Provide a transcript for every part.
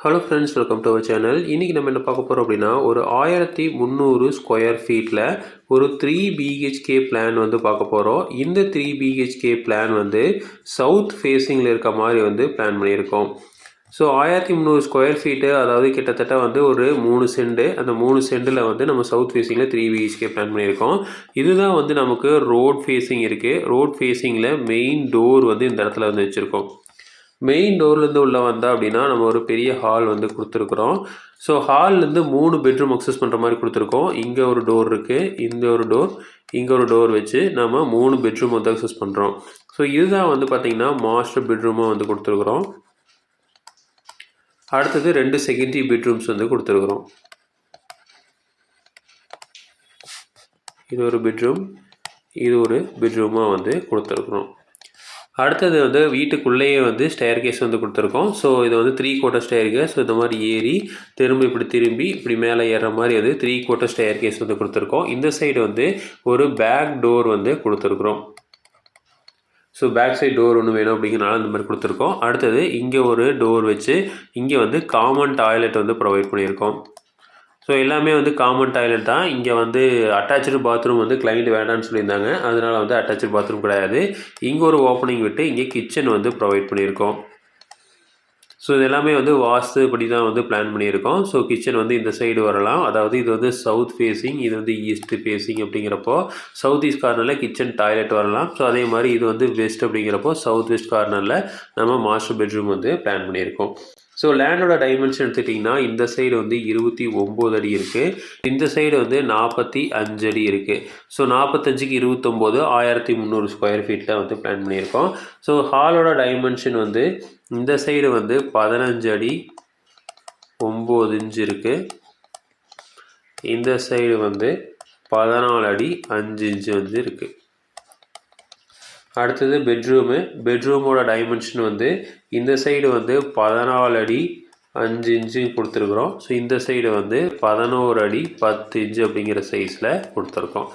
Hello friends welcome to our channel இன்றைக்கி நம்ம என்ன பார்க்க போகிறோம் அப்படின்னா ஒரு ஆயிரத்தி முந்நூறு ஸ்கொயர் ஃபீட்டில் ஒரு த்ரீ பிஹெச்கே பிளான் வந்து பார்க்க போகிறோம் இந்த த்ரீ பிஹெச்கே பிளான் வந்து சவுத் ஃபேஸிங்கில் இருக்க மாதிரி வந்து பிளான் பண்ணியிருக்கோம். ஸோ ஆயிரத்தி முந்நூறு ஸ்கொயர் ஃபீட்டு அதாவது கிட்டத்தட்ட வந்து ஒரு மூணு செண்டு அந்த மூணு சென்டில் வந்து நம்ம சவுத் ஃபேஸிங்கில் த்ரீ பிஹெச்கே பிளான் பண்ணியிருக்கோம். இதுதான் வந்து நமக்கு ரோட் ஃபேஸிங் இருக்குது ரோட் ஃபேஸிங்கில் மெயின் டோர் வந்து இந்த இடத்துல வந்து வச்சுருக்கோம். மெயின் டோர்லேருந்து உள்ளே வந்தால் அப்படின்னா நம்ம ஒரு பெரிய ஹால் வந்து கொடுத்துருக்குறோம். ஸோ ஹால்லேருந்து மூணு பெட்ரூம் அக்சஸ் பண்ணுற மாதிரி கொடுத்துருக்கோம். இங்கே ஒரு டோர் இருக்குது இந்த ஒரு டோர் இங்கே ஒரு டோர் வச்சு நம்ம மூணு பெட்ரூம் வந்து அக்சஸ் பண்ணுறோம் ஸோ இதுதான் வந்து பார்த்திங்கன்னா மாஸ்டர் பெட்ரூமாக வந்து கொடுத்துருக்குறோம். அடுத்தது ரெண்டு செகண்டரி பெட்ரூம்ஸ் வந்து கொடுத்துருக்குறோம். இது ஒரு பெட்ரூம் இது ஒரு பெட்ரூமாக வந்து கொடுத்துருக்குறோம். அடுத்தது வந்து வீட்டுக்குள்ளேயே வந்து ஸ்டேர் கேஸ் வந்து கொடுத்துருக்கோம். ஸோ இது வந்து த்ரீ கோட்டர் ஸ்டேர் கேஸ் இந்த மாதிரி ஏறி திரும்ப இப்படி திரும்பி இப்படி மேலே ஏறுற மாதிரி வந்து த்ரீ கோட்டர் ஸ்டேர் கேஸ் வந்து கொடுத்துருக்கோம். இந்த சைடு வந்து ஒரு பேக் டோர் வந்து கொடுத்துருக்குறோம். ஸோ பேக் சைட் டோர் ஒன்று வேணும் அப்படிங்கிறனால இந்த மாதிரி கொடுத்துருக்கோம். அடுத்தது இங்கே ஒரு டோர் வச்சு இங்கே வந்து காமன் டாய்லெட் வந்து ப்ரொவைட் பண்ணியிருக்கோம். ஸோ எல்லாமே வந்து காமன் டாய்லெட் தான். இங்கே வந்து அட்டாச்சு பாத்ரூம் வந்து கிளைண்ட் வேண்டாம்னு சொல்லியிருந்தாங்க. அதனால் வந்து அட்டாச்சு பாத்ரூம் கிடையாது. இங்கே ஒரு ஓப்பனிங் விட்டு இங்கே கிச்சன் வந்து ப்ரொவைட் பண்ணியிருக்கோம். ஸோ இது எல்லாமே வந்து வாஸ்து படி தான் வந்து பிளான் பண்ணியிருக்கோம். ஸோ கிச்சன் வந்து இந்த சைடு வரலாம். அதாவது இது வந்து சவுத் ஃபேஸிங் இது வந்து ஈஸ்ட் ஃபேஸிங் அப்படிங்கிறப்போ சவுத் ஈஸ்ட் கார்னரில் கிச்சன் டாய்லெட் வரலாம். ஸோ அதே மாதிரி இது வந்து வெஸ்ட் அப்படிங்கிறப்போ சவுத் வெஸ்ட் கார்னரில் நம்ம மாஸ்டர் பெட்ரூம் வந்து பிளான் பண்ணியிருக்கோம். ஸோ லேண்டோட டைமென்ஷன் எடுத்துட்டிங்கன்னா இந்த சைடு வந்து இருபத்தி ஒம்பது அடி இருக்குது இந்த சைடு வந்து நாற்பத்தி அஞ்சு அடி இருக்குது ஸோ நாற்பத்தஞ்சுக்கு இருபத்தொம்போது ஆயிரத்தி முந்நூறு ஸ்கொயர் ஃபீட்டில் வந்து பிளான் பண்ணியிருக்கோம். ஸோ ஹாலோட டைமென்ஷன் வந்து இந்த சைடு வந்து பதினஞ்சு அடி ஒம்பது இன்ச்சு இருக்குது இந்த சைடு வந்து பதினாலு அடி அஞ்சு இன்ச்சு வந்து இருக்குது அடுத்தது பெட்ரூமு பெட்ரூமோட டைமென்ஷன் வந்து இந்த சைடு வந்து பதினாலு அடி அஞ்சு இன்ச்சு கொடுத்துருக்குறோம். ஸோ இந்த சைடு வந்து பதினோரு அடி பத்து இன்ச்சு அப்படிங்கிற சைஸில் கொடுத்துருக்கோம்.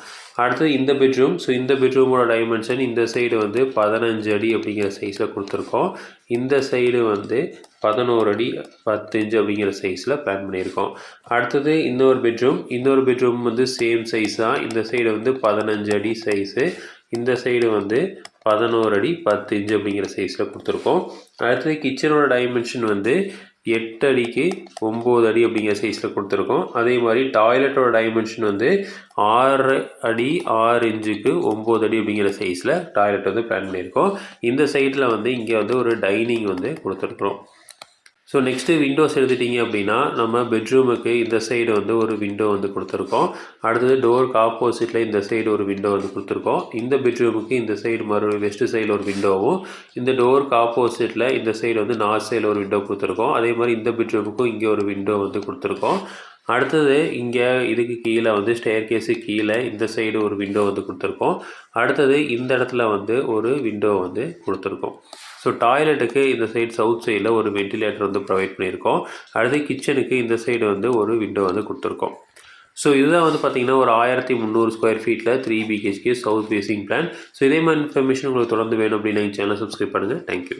அடுத்தது இந்த பெட்ரூம் ஸோ இந்த பெட்ரூமோட டைமென்ஷன் இந்த சைடு வந்து பதினஞ்சு அடி அப்படிங்கிற சைஸில் கொடுத்துருக்கோம். இந்த சைடு வந்து பதினோரு அடி பத்து இன்ச்சு அப்படிங்கிற சைஸில் பிளான் பண்ணியிருக்கோம். அடுத்தது இன்னொரு பெட்ரூம் இன்னொரு பெட்ரூம் வந்து சேம் சைஸ் தான். இந்த சைடு வந்து பதினஞ்சு அடி சைஸு இந்த சைடு வந்து பதினோரு அடி பத்து இன்ச்சு அப்படிங்கிற சைஸில் கொடுத்துருக்கோம். அடுத்தது கிச்சனோட டைமென்ஷன் வந்து எட்டு அடிக்கு ஒம்பது அடி அப்படிங்கிற சைஸில் கொடுத்துருக்கோம். அதே மாதிரி டாய்லெட்டோட டைமென்ஷன் வந்து ஆறு அடி ஆறு இன்ச்சுக்கு ஒம்பது அடி அப்படிங்கிற சைஸில் டாய்லெட் வந்து பிளான் பண்ணியிருக்கோம். இந்த சைட்டில் வந்து இங்கே வந்து ஒரு டைனிங் வந்து கொடுத்துருக்குறோம். ஸோ நெக்ஸ்ட்டு விண்டோஸ் எடுத்துட்டிங்க அப்படின்னா நம்ம பெட்ரூமுக்கு இந்த சைடு வந்து ஒரு விண்டோ வந்து கொடுத்துருக்கோம். அடுத்தது டோருக்கு ஆப்போசிட்டில் இந்த சைடு ஒரு விண்டோ வந்து கொடுத்துருக்கோம். இந்த பெட்ரூமுக்கு இந்த சைடு மறு வெஸ்ட்டு சைடில் ஒரு விண்டோவும் இந்த டோருக்கு ஆப்போசிட்டில் இந்த சைடு வந்து நார்த் சைடில் ஒரு விண்டோ கொடுத்துருக்கோம். அதே மாதிரி இந்த பெட்ரூமுக்கும் இங்கே ஒரு விண்டோ வந்து கொடுத்துருக்கோம். அடுத்தது இங்கே இதுக்கு கீழே வந்து ஸ்டேர் கேஸு கீழே இந்த சைடு ஒரு விண்டோ வந்து கொடுத்துருக்கோம். அடுத்தது இந்த இடத்துல வந்து ஒரு விண்டோ வந்து கொடுத்துருக்கோம். ஸோ டாய்லெட்டுக்கு இந்த சைடு சவுத் சைடில் ஒரு வென்டிலேட்டர் வந்து ப்ரொவைட் பண்ணியிருக்கோம். அடுத்து கிச்சனுக்கு இந்த சைடு வந்து ஒரு விண்டோ வந்து கொடுத்துருக்கோம். ஸோ இதுதான் வந்து பார்த்திங்கன்னா ஒரு ஆயிரத்தி முந்நூறு ஸ்கொயர் ஃபீட்டில் three BHK south facing plan so இதே மாதிரி இன்ஃபர்மேஷன் உங்களுக்கு தொடர்ந்து வேணும் அப்படின்னு சேனல் சப்ஸ்கிரைப் பண்ணுங்கள் தேங்க்யூ